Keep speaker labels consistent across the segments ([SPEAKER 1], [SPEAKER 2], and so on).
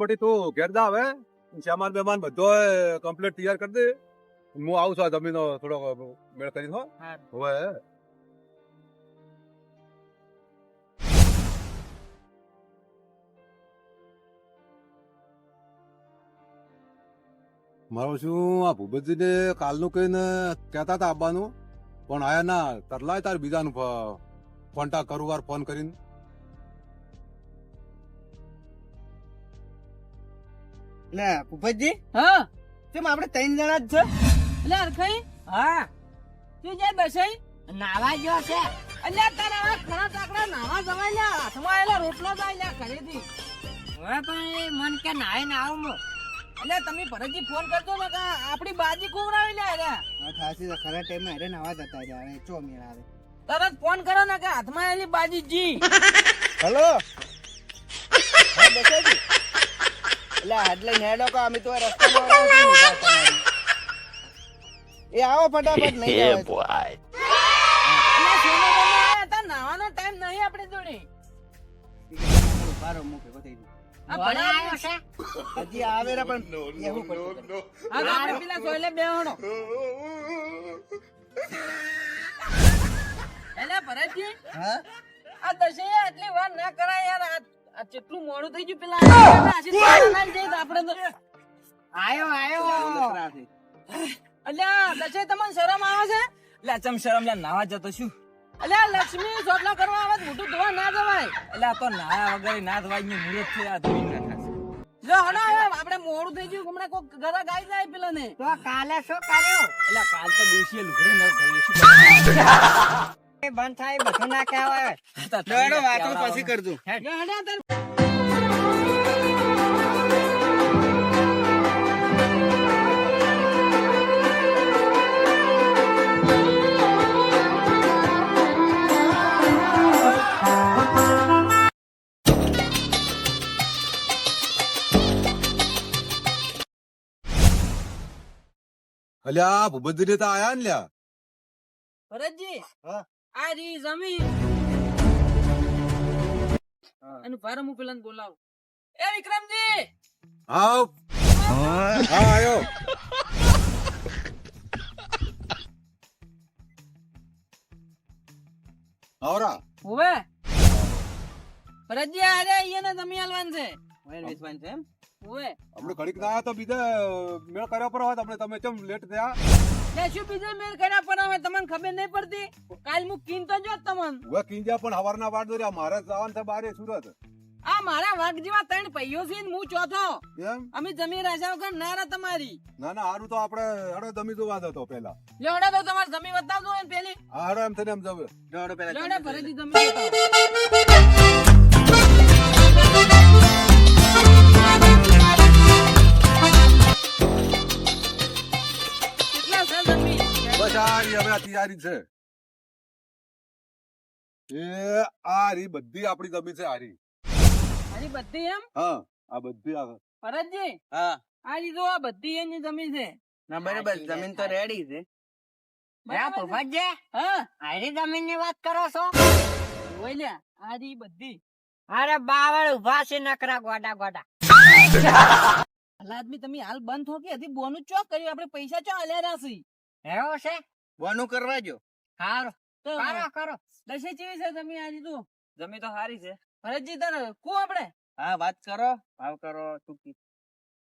[SPEAKER 1] બટી તું ઘેર જા હવે. સામાન બેમાન બધો કમ્પ્લીટ તૈયાર કરી દે. હું આવું છું આ જમીનો થોડોક મેળ કરી હો. હવે. મારું શું આ ભૂપતજીને કાલનું કહીને કહેતા હતા આવવાનું પણ આયા ના તરલાય તાર બીજાનું કોન્ટેક્ટ કરું વાર ફોન કરીને.
[SPEAKER 2] લે ભૂપતજી
[SPEAKER 3] હા?
[SPEAKER 2] કેમ આપણે ત્રણ જણા જ છે?
[SPEAKER 3] એટલે હરખાઈ?
[SPEAKER 4] હા.
[SPEAKER 3] તું જે દસાઈ
[SPEAKER 4] નાવા જો છે.
[SPEAKER 3] એટલે તારા આ ખરા તાકડા નાવા જવાય લ્યા. હાથમાં આયેલા રોટલો જાય લે ઘરેથી.
[SPEAKER 4] હવે પણ એ મન કે નાય ના આવું
[SPEAKER 3] એટલે તમે ભરતજી ફોન કરજો ને કે આપણી બાજી કોવરાવી લ્યા રે
[SPEAKER 2] હા થાસી ખરા ટાઈમે હેરે નાવા જતા હવે ચો મેળ આવે.
[SPEAKER 3] તરત ફોન કરો ને કે હાથમાં આવેલી બાજી જી.
[SPEAKER 2] હેલો? હા બસાજી એટલે હાડલે હેડો કો અમે તો રસ્તામાં. એ આવો ફટાફટ નહીં એ
[SPEAKER 3] એટલે નાવાનો ટાઈમ નહીં આપણી જોડે.
[SPEAKER 2] ઊભા રહો, બતાવી હજી આવે ને પણ એવું પડતું કરે.
[SPEAKER 3] આ તો આપણે પેલા સોયલે બેહણો. એટલે ભરતજી.
[SPEAKER 2] હા?
[SPEAKER 3] આ દશે આટલી વાર ના કરાય યાર આ કેટલું મોડું થઈ ગયું પેલા આપણે તો
[SPEAKER 4] આયો આયો.
[SPEAKER 3] અલ્યા દશે તમને શરમ આવે છે?
[SPEAKER 5] લે ચમ શરમ લે નાવા જતો શું
[SPEAKER 3] અલ્યા લક્ષ્મી સોટલો કરવા આવે મોટું ધોવા ના જવાય.
[SPEAKER 5] એટલે આ તો નાયા વગર ના ધોવાયની મુહૂર્ત છે આ ધોઈ ના થશે
[SPEAKER 3] જો હણો હવે આપણે મોડું થઈ ગયું હમણાં કોક ઘરે ગાઈ જાય પેલા ને
[SPEAKER 4] તો કાલે શું કર્યો?
[SPEAKER 5] એટલે કાલ તો દોશીએ લુગડે ન ધોઈ
[SPEAKER 4] બંધ થાય બધું ના કહેવાય.
[SPEAKER 2] વાતો પછી કરજો.
[SPEAKER 1] અલ્યા ભૂપતજી તો આયા ને લ્યા.
[SPEAKER 3] ભરતજી?
[SPEAKER 2] હા.
[SPEAKER 3] આ રી જમીન.
[SPEAKER 2] હા.
[SPEAKER 3] એનું ભારે હું પેલા બોલાવ. એ વિક્રમજી!
[SPEAKER 1] આવ. હા આયો. આવરા.
[SPEAKER 3] હોવે. ભરતજી અરે અહીંયા જમી આલવાન છે.
[SPEAKER 2] વાઈન વેચવાનું છે એમ?
[SPEAKER 3] હોવે.
[SPEAKER 1] આપણે ઘડીક ના આયા તો બીજા મેળ કર્યા પર હોત આપણે તમે કેમ લેટ થયા?
[SPEAKER 3] લે બીજો મેર કર્યા પણ હવે તમને ખબર નહીં પડતી. કાલ હું કીન તો જો તમને.
[SPEAKER 1] હવે જા પણ હવારના વાડ દોર્યા મારે જવાન થા બારે સુરત.
[SPEAKER 3] આ મારા વાઘ જેવા ત્રણ પૈયો છે ને હું ચોથો.
[SPEAKER 1] એમ?
[SPEAKER 3] અમે જમીન રાજા વગર ના રા તમારી.
[SPEAKER 1] ના ના હારું તો આપણે હડો જમી જોવા હતો પેલા
[SPEAKER 3] લેવડે તો તમારે જમીન બતાવજો ને પેલી
[SPEAKER 1] હા હડો એમ થઈને એમ જવે.
[SPEAKER 2] હડો પેલા
[SPEAKER 3] લેવડે ભરેલી જમીન
[SPEAKER 1] બસ હવે આ તૈયારી છે. એ આ રી બધી આપણી જમીન છે આરી.
[SPEAKER 3] આરી બધી એમ?
[SPEAKER 1] હા આ બધી આ
[SPEAKER 3] ભરતજી
[SPEAKER 2] હા.
[SPEAKER 3] આ લીધો આ બધી એની જમીન છે.
[SPEAKER 2] ના બરાબર જમીન તો રેડી છે.
[SPEAKER 4] હે ભૂપતજી
[SPEAKER 3] હા.
[SPEAKER 4] આરી જમીનની વાત કરો છો?
[SPEAKER 3] જોઈ આરી બધી.
[SPEAKER 4] અરે બાવળ ઊભા છે નકરા ગોડા ગોડા.
[SPEAKER 3] હાલ આદમી તમે હાલ બંધ થો કે? હજી બોનું ચોક કર્યું? આપણે પૈસા ચો આલ્યા રાશી
[SPEAKER 4] એવો છે?
[SPEAKER 2] બોનું કરવા જો.
[SPEAKER 4] હારો.
[SPEAKER 3] તો
[SPEAKER 4] કરો કરો
[SPEAKER 3] દશે ચીવી છે તમે આ તું?
[SPEAKER 5] જમી તો હારી છે.
[SPEAKER 3] ભરતજી તને કો આપણે
[SPEAKER 2] હા વાત કરો. ભાવ કરો ટૂંકી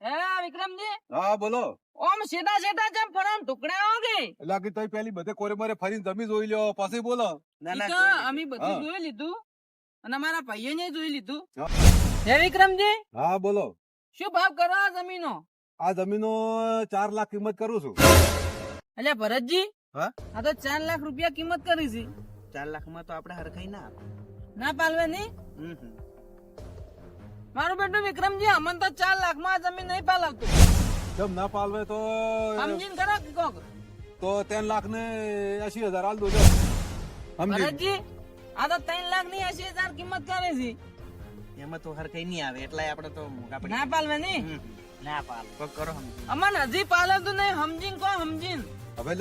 [SPEAKER 3] હે વિક્રમજી?
[SPEAKER 1] હા બોલો.
[SPEAKER 3] ઓમ સીધા સીધા જેમ ફરમ ટુકડા હોગે
[SPEAKER 1] એટલે કે તઈ પેલી બધે કોરે મોરે ફરીને જમી જોઈ લ્યો પછી બોલો.
[SPEAKER 2] ના ના
[SPEAKER 3] અમે બધું જોઈ લીધું. અને મારા ભાઈએ ને જોઈ લીધું.
[SPEAKER 1] હે.
[SPEAKER 3] વિક્રમજી?
[SPEAKER 1] હા બોલો.
[SPEAKER 3] શું ભાવ કરો આ જમીનો?
[SPEAKER 1] આ જમીનો ચાર લાખ કિંમત કરું છું.
[SPEAKER 3] એટલે ભરતજી
[SPEAKER 2] હા?
[SPEAKER 3] આ તો ચાર લાખ રૂપિયા કિંમત કરી છે.
[SPEAKER 2] ચાર લાખમાં તો આપણે હરખાઈ ના
[SPEAKER 3] ના પાલવે નહીં. મારું બેટું વિક્રમજી અમન તો ચાર લાખમાં જમીન નહીં પાલવતું.
[SPEAKER 1] જમ ના પાલવે તો
[SPEAKER 3] સમજીને કરો કોક?
[SPEAKER 1] તો ત્રણ લાખ ને એસી હજાર હાલ દો સમજી?
[SPEAKER 3] આ તો ત્રણ લાખની એસી હજાર કિંમત કરે છે.
[SPEAKER 2] એમાં તો હરખાઈ નહીં આવે એટલે આપણે તો પડી
[SPEAKER 3] ના પાલવે નહીં
[SPEAKER 4] ના પાલ.
[SPEAKER 2] કોક કરો સમજી.
[SPEAKER 3] અમન હજી પાલવતું નહીં સમજીને કો સમજીને.
[SPEAKER 1] હવે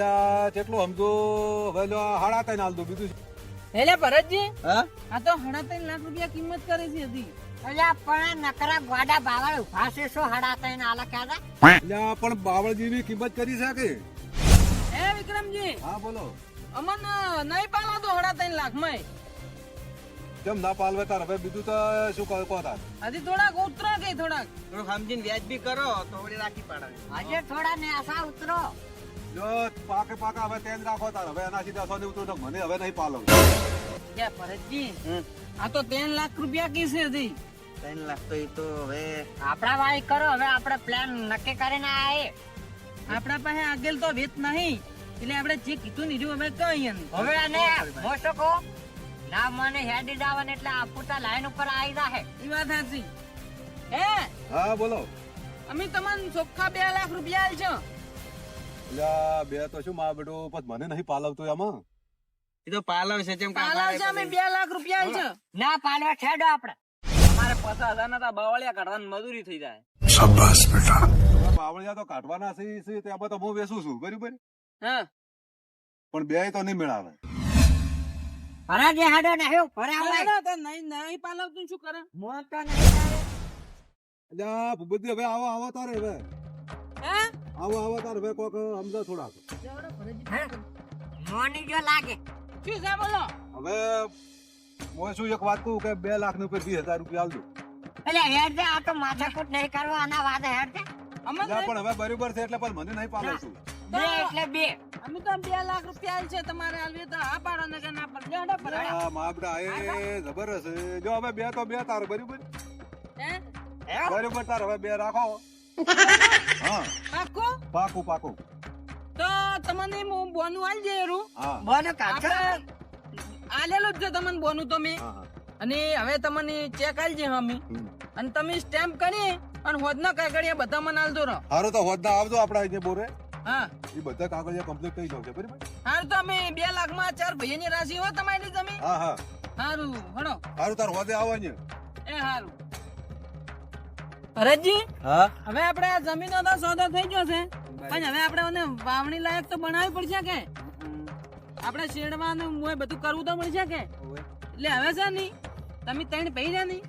[SPEAKER 1] કેટલું સમજો? હવે હાડા ત્રણ હાલ દો બીજું.
[SPEAKER 3] એટલે ભરતજી
[SPEAKER 2] હા?
[SPEAKER 3] આ તો ત્રણ લાખ રૂપિયા કિંમત કરે છે હજી.
[SPEAKER 4] અલ્યા પણ નકરા ગોડા બાવળ ઊભા છે શું હડા થઈને આલા ક્યાં
[SPEAKER 1] અલ્યા પણ બાવળ જેવી કિંમત કરી શકે
[SPEAKER 3] હે વિક્રમજી
[SPEAKER 1] હા બોલો.
[SPEAKER 3] અમન નહીં પાલો તો હડા ત્રણ લાખમાં
[SPEAKER 1] કેમ ના પાલવે તાર? હવે બીજું તો શું કહો કહો તાર?
[SPEAKER 3] હજી થોડાક ઉતરો કે થોડાક?
[SPEAKER 2] થોડું સમજીને વ્યાજબી કરો તો વળી રાખી પાડે
[SPEAKER 4] આજે થોડા ને આશા
[SPEAKER 1] ઉતરો. પાકે પાકા હવે તેજ રાખો તાર. હવે એના સીધા સોની ઉતરો મને હવે નહીં પાલો.
[SPEAKER 3] કે ભરતજી આ તો ત્રણ લાખ રૂપિયા કી છે હજી.
[SPEAKER 2] ત્રણ લાખ તો એ તો હવે
[SPEAKER 4] આપણા ભાઈ કરો હવે આપણે પ્લાન નક્કી કરીને આયે
[SPEAKER 3] આપણા પાસે આગળ તો વેત નહીં. એટલે આપણે જે કીધું ને હવે કહીએ ને.
[SPEAKER 4] હવે આને શું ના મને હેડી દાવન એટલે આ પૂતા લાઈન ઉપર આવી જાહે.
[SPEAKER 3] ઈ વાત સાચી. હે?
[SPEAKER 1] હા બોલો.
[SPEAKER 3] અમે તમને ચોખ્ખા બે લાખ રૂપિયા આલ છો
[SPEAKER 1] બે તો શું મારા બેટો પણ મને નહીં પાલવતો એમાં
[SPEAKER 2] એ તો પાલવ છે જેમ
[SPEAKER 3] પાલવ છે અમે બે લાખ રૂપિયા છે
[SPEAKER 4] ના પાલવા છેડો આપણે
[SPEAKER 5] અમારે પચાસ હજાર ના બાવળિયા કાઢવાની મજૂરી થઈ જાય.
[SPEAKER 1] હવે બાવળિયા તો કાઢવાના છે છે ત્યાં તો હું વેસું છું બરાબર?
[SPEAKER 3] હા.
[SPEAKER 1] પણ બે તો નહીં મેળાવે.
[SPEAKER 4] અરે જે હાડો ને હું ભરા
[SPEAKER 3] ના, તો નહીં નહીં પાલવ તું શું કરે?
[SPEAKER 4] મોટા નહીં તારે.
[SPEAKER 1] અલ્યા હવે આવો આવો તારે હવે. આવો આવો તાર હવે કોક સમજો થોડાક.
[SPEAKER 4] હે? મોંની જો લાગે.
[SPEAKER 3] શું છે બોલો?
[SPEAKER 1] હવે હું શું એક વાત કહું કે બે લાખની ઉપર વીસ હજાર રૂપિયા આલજો.
[SPEAKER 4] એટલે હેડ દે આ તો માથાકૂટ નહીં કરવા આના વાત હેડ દે
[SPEAKER 1] પણ હવે બરોબર છે એટલે પણ મને નહીં પાલવતું
[SPEAKER 4] બે એટલે બે.
[SPEAKER 3] અમે તો બે લાખ રૂપિયા આલ છે તમારે આલવી તો હા પાડો ને કે ના પાડો. લેવડો પડે
[SPEAKER 1] આ માપડા એ જબરજસ્ત. જો હવે બે તો બે તાર બરોબર?
[SPEAKER 3] હે?
[SPEAKER 1] બરોબર તાર હવે બે રાખો. હા.
[SPEAKER 3] પાકો?
[SPEAKER 1] પાકો પાકું.
[SPEAKER 3] તો તમને હું બોનું આલ જે
[SPEAKER 4] બોનો કાઢો
[SPEAKER 3] આપણે આલેલું જ છે તમને બોનું તો મેં અને હવે તમને ચેક આલજે હમી
[SPEAKER 1] હમ.
[SPEAKER 3] અને તમે સ્ટેમ્પ કરી અને હોદના કાગળિયા બધા મને આલતો રહો.
[SPEAKER 1] હારો તો હોદના આવજો આપડા અહીંયા બોરે.
[SPEAKER 3] હા.
[SPEAKER 1] એ બધા કાગળિયા કમ્પ્લીટ થઈ જશે બરાબર?
[SPEAKER 3] હાર તો અમે બે લાખમાં ચાર ભાઈની રાશિ હો તમારી જમીન.
[SPEAKER 1] હા હા.
[SPEAKER 3] હારું હણો
[SPEAKER 1] હારું તાર હોદે આવો અહીંયા.
[SPEAKER 3] એ હારું. ભરતજી હવે આપણે આ જમીનો તો સોદો થઈ ગયો છે. પણ હવે આપણે એને વાવણી લાયક તો બનાવવી પડશે કે? આપણે શેડવાનું મોય બધું કરવું તો પડશે કે? એટલે હવે છે ની તમે ત્રણ પૈ જા ની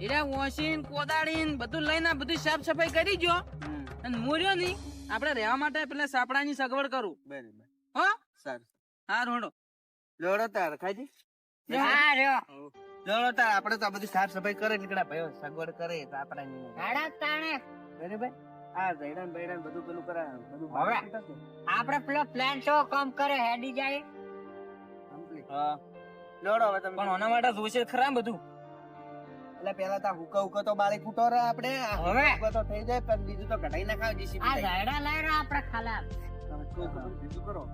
[SPEAKER 3] એટલે વોશીન કોદાળીન બધું લઈને બધું સાફ સફાઈ કરી જો અને મૂર્યો ની આપણે રહેવા માટે પેલા સાપડાની સગવડ કરું.
[SPEAKER 2] બરાબર.
[SPEAKER 3] હો?
[SPEAKER 2] સર.
[SPEAKER 3] હા રોડો.
[SPEAKER 2] જોડો તાર ખાજી
[SPEAKER 4] હા રહ્યો
[SPEAKER 2] જોડો તાર આપણે તો આ બધી સાફ સફાઈ કરે નીકળ્યા ભાઈઓ સગવડ કરે તો આપણે
[SPEAKER 4] હેડા તાણે.
[SPEAKER 2] બરાબર? આ જૈડાન બૈડાન બધું પેલું કરે બધું
[SPEAKER 4] હવે. આપણે પેલો પ્લાન શો કામ કરે હેડી જાય.
[SPEAKER 5] હા.
[SPEAKER 2] લોડો હવે તમે.
[SPEAKER 5] પણ આના માટે જોશે ખરા બધું?
[SPEAKER 2] એટલે પેલા તો હુકા હુકા તો બાળી ફૂટો રે આપણે.
[SPEAKER 4] હવે.
[SPEAKER 2] હુકા તો થઈ જાય પણ બીજું તો કઢાઈ નાખાવ જીસી
[SPEAKER 4] આ. ઝાડા લઈ રહ્યો આપણે ખાલા.
[SPEAKER 2] તમે શું કરો? બીજું કરો.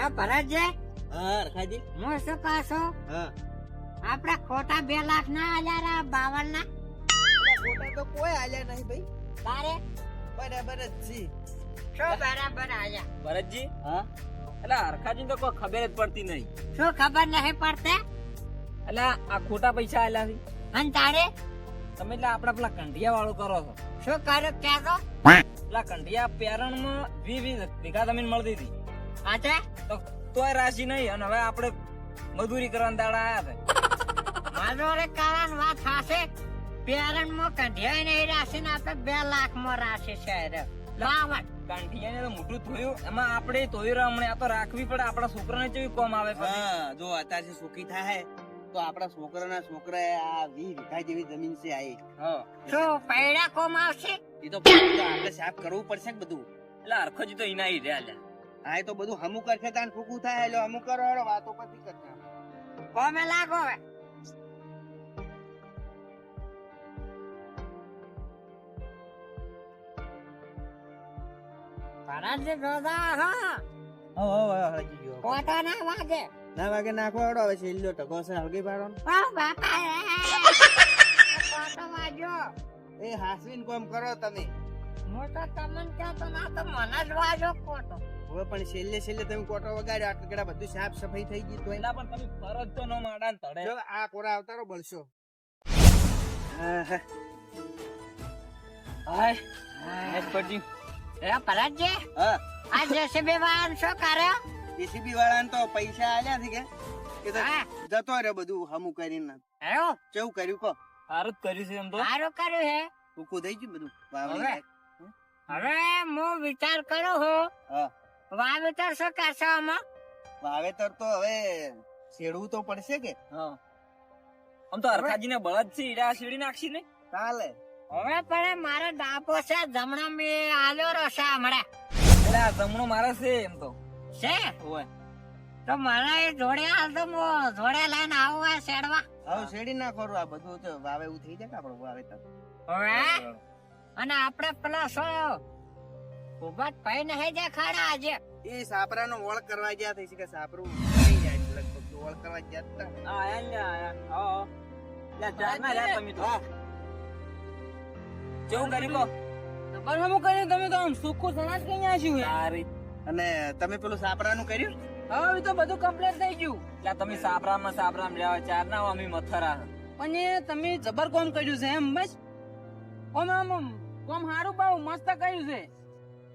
[SPEAKER 4] હે ભરતજી
[SPEAKER 2] હા રખાજી.
[SPEAKER 4] હું શું કહું છું?
[SPEAKER 2] હા.
[SPEAKER 4] આપડા ખોટા બે લાખ ના આલ્યા રા બાવન ના
[SPEAKER 2] ખોટા તો કોઈ આલ્યા નહીં ભાઈ.
[SPEAKER 4] તારે?
[SPEAKER 2] બરાબર જ છે.
[SPEAKER 4] શું બરાબર આલ્યા.
[SPEAKER 5] ભરતજી?
[SPEAKER 2] હા?
[SPEAKER 5] એટલે હરખાજી તો કોઈ ખબર જ પડતી નહીં.
[SPEAKER 4] શું ખબર નહીં પડતે?
[SPEAKER 5] એટલે આ ખોટા પૈસા આલ્યા છે.
[SPEAKER 4] અને તારે?
[SPEAKER 5] તમે એટલે આપડા પેલા કંઢિયા વાળું કરો છો.
[SPEAKER 4] શું કર્યું? કહેતો
[SPEAKER 5] પેલા કંઢિયા પેરણમાં વી વી વીઘા જમીન મળતી હતી.
[SPEAKER 4] આજે
[SPEAKER 5] તો તોય રાજી નહીં અને હવે આપણે મજૂરી કરવાના દાડા આયા
[SPEAKER 4] મારો કારણ વાત થાશે પેરણમાં કઢિયાઈ નહીં રાશી ને આપણે બે લાખમાં રાશી છે રે. બાવન.
[SPEAKER 5] કાંઠિયાને તો મોટું થયું. એમાં આપણે તોય હમણે આ તો રાખવી પડે. આપણા છોકરાને કેવી કોમ આવે
[SPEAKER 2] હા જો અત્યારે સુખી થાય તો આપણા છોકરાના છોકરા આ વી વીઘા જેવી જમીન છે આ એક.
[SPEAKER 4] શું પૈડા કોમ આવશે?
[SPEAKER 2] એ તો આપણે સાફ કરવું પડશે બધું.
[SPEAKER 5] એટલે હરખોજી તો એના રહ્યા.
[SPEAKER 2] હા તો બધું હમું કરશે તાન ફૂકું થાય એટલે હમું કરો હેડો, વાતો પછી કરશે
[SPEAKER 4] કોમે લાગો હવે. ભરતજી જોતા હા
[SPEAKER 2] ઓ ઓ હજી ગયો.
[SPEAKER 4] ના વાગે.
[SPEAKER 2] ના વાગે નાખો હેડો હવે છેલ્લો ટકો છે હળગી પાડો
[SPEAKER 4] ઓ બાપા રે કોટો વાગ્યો.
[SPEAKER 2] એ હાસવીન કોમ કરો તમે.
[SPEAKER 4] મોટા તમન કે તો ના તો મને જ વાગ્યો કોટો
[SPEAKER 2] હવે પણ છેલ્લે છેલ્લે તમે કોટો વગાડ્યો આટલા કેડા બધું સાફ સફાઈ થઈ ગઈ તો
[SPEAKER 5] એના પણ તમે ફરજ તો ન માડા ને તળે
[SPEAKER 2] જો આ કોરા અવતારો બળશો.
[SPEAKER 5] હાય એક્સપર્ટજી
[SPEAKER 4] એ પરાજે
[SPEAKER 2] હા.
[SPEAKER 4] આ જેસીબી વાળાને શું કર્યો
[SPEAKER 2] જેસીબી વાળાને તો પૈસા આલ્યા છે કે? કે તો
[SPEAKER 4] હા.
[SPEAKER 2] જતો રહ્યો બધું હમું કરીને.
[SPEAKER 4] એવું?
[SPEAKER 2] કેવું કર્યું કો
[SPEAKER 5] સારું કર્યું છે એમ તો.
[SPEAKER 4] સારું કર્યું હે
[SPEAKER 2] ટૂંકું થઈ ગયું બધું.
[SPEAKER 4] હવે? હવે હું વિચાર કરું છું.
[SPEAKER 2] હા.
[SPEAKER 4] વાવેતર શું કરશો આમાં
[SPEAKER 2] વાવેતર તો હવે શેડવું તો પડશે કે.
[SPEAKER 5] હા. આમ તો હરખાજી ને બળદ છે ઈડા શેડી નાખશી ને?
[SPEAKER 2] ચાલે.
[SPEAKER 4] હવે પણ મારો ડાપો છે જમણા મેં આલ્યો રહેશે હમણાં.
[SPEAKER 5] એટલે આ જમણો મારો છે એમ તો.
[SPEAKER 4] છે?
[SPEAKER 5] ઓય
[SPEAKER 4] તો મારા એ જોડે હાલ તો મો જોડે લઈને આવો આ શેડવા.
[SPEAKER 2] હવે શેડી ના ખરું આ બધું તો વાવે એવું થઈ જાય કે આપણું વાવેતર?
[SPEAKER 4] હવે? અને આપણે પેલા શું ઊભા પૈ નહીં જા ખાડા આજે.
[SPEAKER 2] એ સાપરાનો વળ કરવા ગયા થઈ છે કે સાપરું થઈ જાય લગભગ. વળ કરવા ગયા હતા.
[SPEAKER 5] આ આયા ને આયા લે જા ના લે તમે તો.
[SPEAKER 2] હા.
[SPEAKER 5] કેવું કર્યું
[SPEAKER 3] તમારે શું કર્યું? તમે તો આમ સુખું સણાજ કઈ આશ્યું
[SPEAKER 5] સારી
[SPEAKER 2] અને તમે પેલું સાપરાનું કર્યું?
[SPEAKER 3] હવે એ તો બધું કમ્પ્લીટ થઈ ગયું.
[SPEAKER 5] એટલે તમે સાપરામાં સાબરામ લેવા ચાર ના અમે મથરા.
[SPEAKER 3] પણ તમે જબર કોમ કર્યું છે એમ બસ? ઓમ આમ કોમ સારું બહુ મસ્ત કર્યું છે.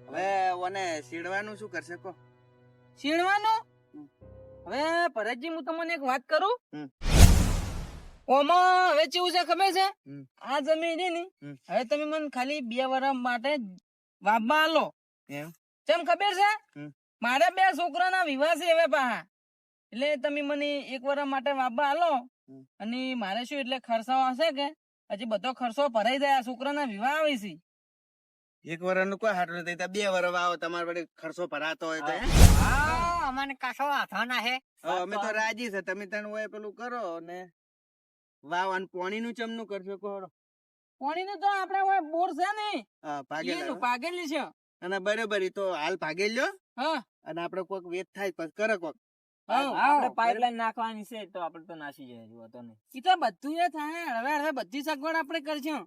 [SPEAKER 2] હવે ઓને સીડવાનું શું કરશે કો
[SPEAKER 3] છીણવાનું હવે ભરતજી હું તમને એક વાત કરું? ઓમાં હવે કેવું છે ખબર છે? આ જમીન છે ને હવે તમે મને ખાલી બે વર્ષ માટે વાપવા આલો. કેમ ખબર છે? મારા બે છોકરાના વિવાહ છે હવે પાહા. એટલે તમે મને એક વર્ષ માટે વાપવા આલો. અને મારે શું એટલે ખર્ચાઓ હશે કે? હજી બધો ખર્ચો ભરાઈ જાય છોકરાના વિવાહ આવે છે.
[SPEAKER 2] એક વર્ષનું કોઈ હાટું નથી. બે વર્ષ આવો તમારે વડે ખર્ચો ભરાતો હોય તો
[SPEAKER 4] અમને કશો વાંધો ના હે.
[SPEAKER 2] અમે તો રાજી છે. તમે તણ હોય પેલું કરો ને વાવ અને પોણી નું ચમનું કરશો કોહડો
[SPEAKER 3] પાણીનું તો આપણે હોય બોર છે ને.
[SPEAKER 2] હા ભાગેલા
[SPEAKER 3] પાગેલી છે.
[SPEAKER 2] અને બરોબર તો હાલ ભાગેલ લ્યો
[SPEAKER 3] હા.
[SPEAKER 2] અને આપડે કોક વેત થાય પછી કરે કોક.
[SPEAKER 5] આપણે નાખવાની છે તો આપણે તો નાસી જાય જુઓ તો નહીં.
[SPEAKER 3] ઈ તો બધું એ થાય. હવે હવે બધી સગવડ આપણે કરશું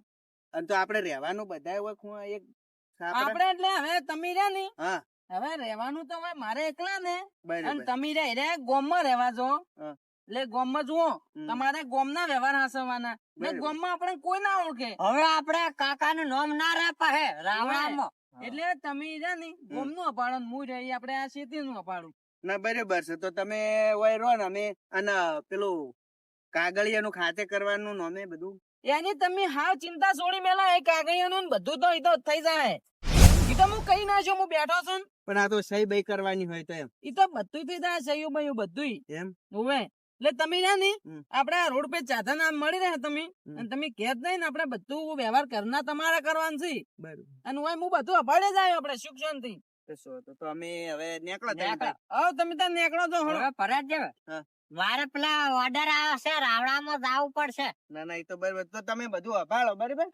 [SPEAKER 2] અને તો આપડે રહેવાનું બધા એક
[SPEAKER 3] આપણે એટલે હવે તમે રહ્યા ને. હવે રહેવાનું તો હવે મારે એકલા ને. અને તમે રે રે ગોમમાં રહેવા જો. એટલે ગોમમાં જુઓ. તમારે ગોમના વ્યવહાર હાસવાના ને. ગોમમાં આપણે કોઈ ના ઓળખે.
[SPEAKER 4] હવે આપણે કાકા નું નામ ના રાખવા હે રાવણામાં.
[SPEAKER 3] એટલે તમે રહ્યા ને ગોમનું અપાડો ને હું રહી આપણે આ શેતીનું અપાડું
[SPEAKER 2] ના બરાબર છે. તો તમે વય રહો ને અમે અને પેલું કાગળિયાનું ખાતે કરવાનું ને અમે બધું.
[SPEAKER 3] એની તમે હાવ ચિંતા છોડી મેલા એ કાગળિયાનું બધું તો ઈ તો થઈ જાય. એ તો હું કઈ ના છું હું બેઠો છું
[SPEAKER 2] પણ આ તો સહી બઈ કરવાની હોય તો એમ.
[SPEAKER 3] એ તો બધું થઈ જાય સહી બયું બધું
[SPEAKER 2] એમ?
[SPEAKER 3] હોવે એટલે તમે રહ્યા ને
[SPEAKER 2] હમ.
[SPEAKER 3] રોડ પે ચાધા નામ મળી રહ્યા તમે અને તમે કહેત નહીં ને આપણે બધું વ્યવહાર કરના તમારે કરવાનું છે અને હું હું બધું અપાડે જાય આપણે સુખ શાંતિ.
[SPEAKER 2] તો શું તો તો અમે હવે નીકળો તમે
[SPEAKER 4] નીકળો.
[SPEAKER 3] હવે તમે ત્યાં નીકળો તો
[SPEAKER 4] પરત જેવે. મારે પેલા ઓર્ડર આવ્યો છે રાવણામાં જવું પડશે.
[SPEAKER 2] ના ના એ તો બરાબર. તો તમે બધું અભાળો બરોબર.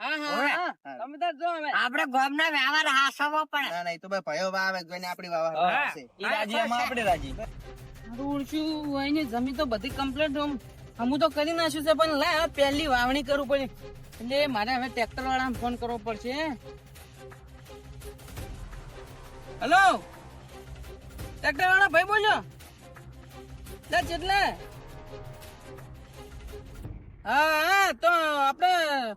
[SPEAKER 3] તમે તો જો હવે.
[SPEAKER 4] આપણે ગામના વ્યવહાર હાસવો પડે.
[SPEAKER 2] ના ના એ તો ભાઈ ભયો વાવે જોઈને આપણી વાવા
[SPEAKER 5] હા.
[SPEAKER 2] આવશે.
[SPEAKER 5] ઈ રાજી અમે આપણે રાજી.
[SPEAKER 3] મારું હોય ને જમીન તો બધી કમ્પ્લીટ હું તો કરી નાખ્યું છે પણ લા પહેલી વાવણી કરવું પડે. એટલે મારે હવે ટ્રેક્ટર વાળા ફોન કરવો પડશે. હેલો ટ્રેક્ટર વાળા ભાઈ બોલ્યો? લે જેટલે હા હા તો આપણે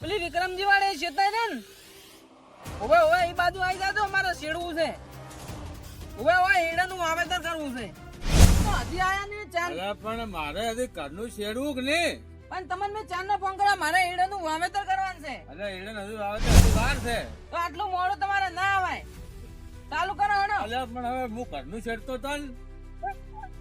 [SPEAKER 3] પેલી વિક્રમજી વાળે શેતા છે ને? હવે હવે એ બાજુ આવી જાય તો અમારે શેડવું છે. હવે હવે હેડાનું વાવેતર કરવું છે. તો હજી આયા નહીં ચાલ
[SPEAKER 1] અરે પણ મારે હજી ઘરનું શેડવું કે નહીં?
[SPEAKER 3] પણ તમને મેં ફોન કર્યો મારે હેડાનું વાવેતર કરવાનું છે.
[SPEAKER 1] અરે હજુ આવે તો વાર છે.
[SPEAKER 3] તો આટલું મોડું તમારે ના આવાય ચાલુ કરો હેડો.
[SPEAKER 1] અલ્યા પણ હવે હું ઘરનું શેડતો તો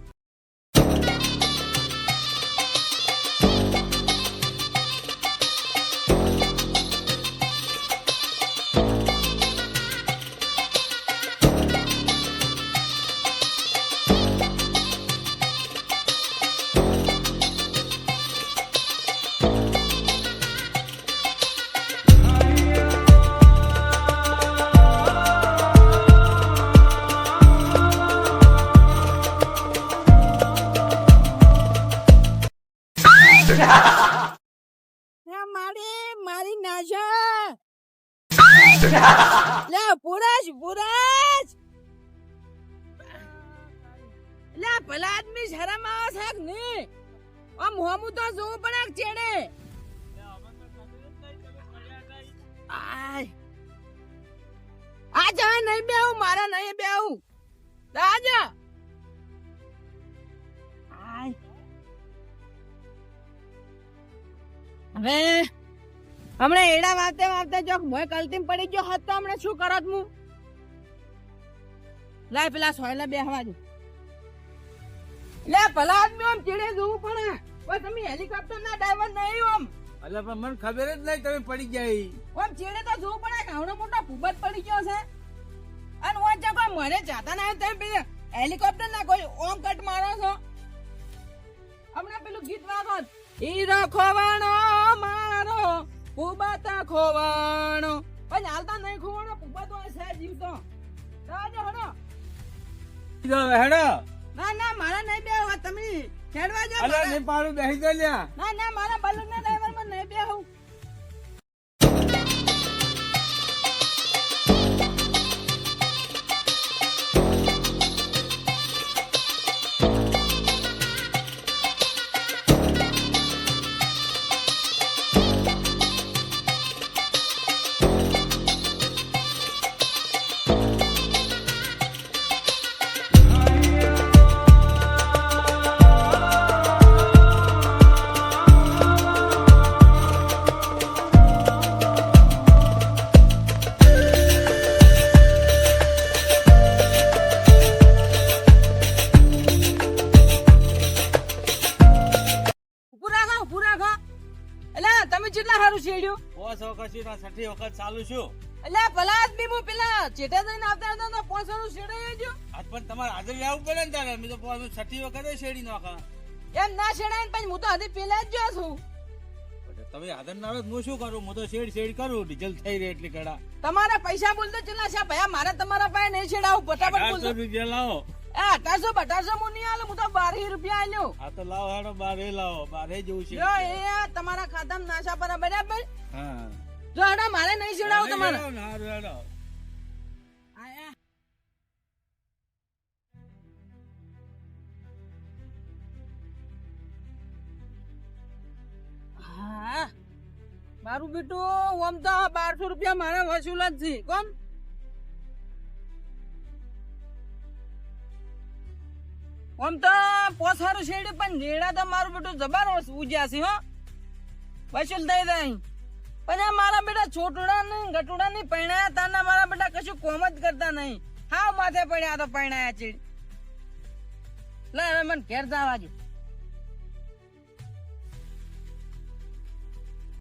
[SPEAKER 3] હવે હમણાં એડા વાતે વાતે જો મોય કલતીમ પડી ગયો હતો હમણાં શું કરત હું લાય પેલા સોયલા બેહવા દે. લે ભલા આદમી આમ ચીડે જોવું પડે. ઓય તમે હેલિકોપ્ટર ના ડ્રાઈવર નહીં આમ
[SPEAKER 6] અલે પણ મને ખબર જ નહીં તમે પડી ગયા
[SPEAKER 3] ઓમ ચીડે તો જોવું પડે ઘણો મોટો ભૂબત પડી ગયો છે. અને ઓય જો કોઈ મને જાતા ના તે તમે હેલિકોપ્ટર ના કોઈ ઓમ કટ મારો છો. હમણાં પેલું ગીત વાગો હીરો ખોવાણો ભૂબતા ખોવાણો. પણ હાલતા નહીં ખોવાણો ભૂબત હોય છે જીવતો. તાજો હડો.
[SPEAKER 6] હેડો.
[SPEAKER 3] ના ના મારા નહીં બે તમે ખેડવા મારા-
[SPEAKER 6] નેપાળું બેસી દો લ્યા.
[SPEAKER 3] ના ના મારા બલૂન ના ડ્રાઈવરમાં નહીં બે તો પાંચસો નું
[SPEAKER 6] આજ પણ તમારે હાજર લેવું પડે ને તારે. મેં તો છઠ્ઠી વખત શેડી નાખા.
[SPEAKER 3] એમ ના શેડાય ને પછી હું તો હજી પેલા જ જો છું.
[SPEAKER 6] તમે હાજર ના આવે હું શું કરું? હું તો શેડ શેડ કરું. ડીઝલ થઈ રહી એટલી કડા.
[SPEAKER 3] તમારા પૈસા બોલતો છે? મારે તમારા પાસે નહીં છેડાવું ફટાફટ બોલતો
[SPEAKER 6] રૂપિયા લાવો.
[SPEAKER 3] એ અઢારસો બટારસો હું નહીં આલો. હું તો બારહી રૂપિયા આલ્યો.
[SPEAKER 6] હા તો લાવો હેડો બારે લાવો. બારે જવું છે.
[SPEAKER 3] જો એ તમારા ખાતામાં નાશા પર બરાબર.
[SPEAKER 6] હા.
[SPEAKER 3] જો હડો મારે નહીં છેડાવું તમારે.
[SPEAKER 6] હેડો.
[SPEAKER 3] મારું બેટું, ઓમ તો બારસો રૂપિયા મારા વસૂલ જ છે, કોમ? આમ તો પોસારું શેડ્યું પણ રેડા તો મારું બેટું જબર ઉજ્યા છે, હો. વસૂલ થઈ જાય પણ મારા બેટા છોટુડા ને ગટુડા ની પૈણાયા તાના મારા બેટા કશું કોમ જ કરતા નહીં. હાવ માથે પડ્યા તો પૈણાયા ચીડ લે, હવે મને ઘેર જવા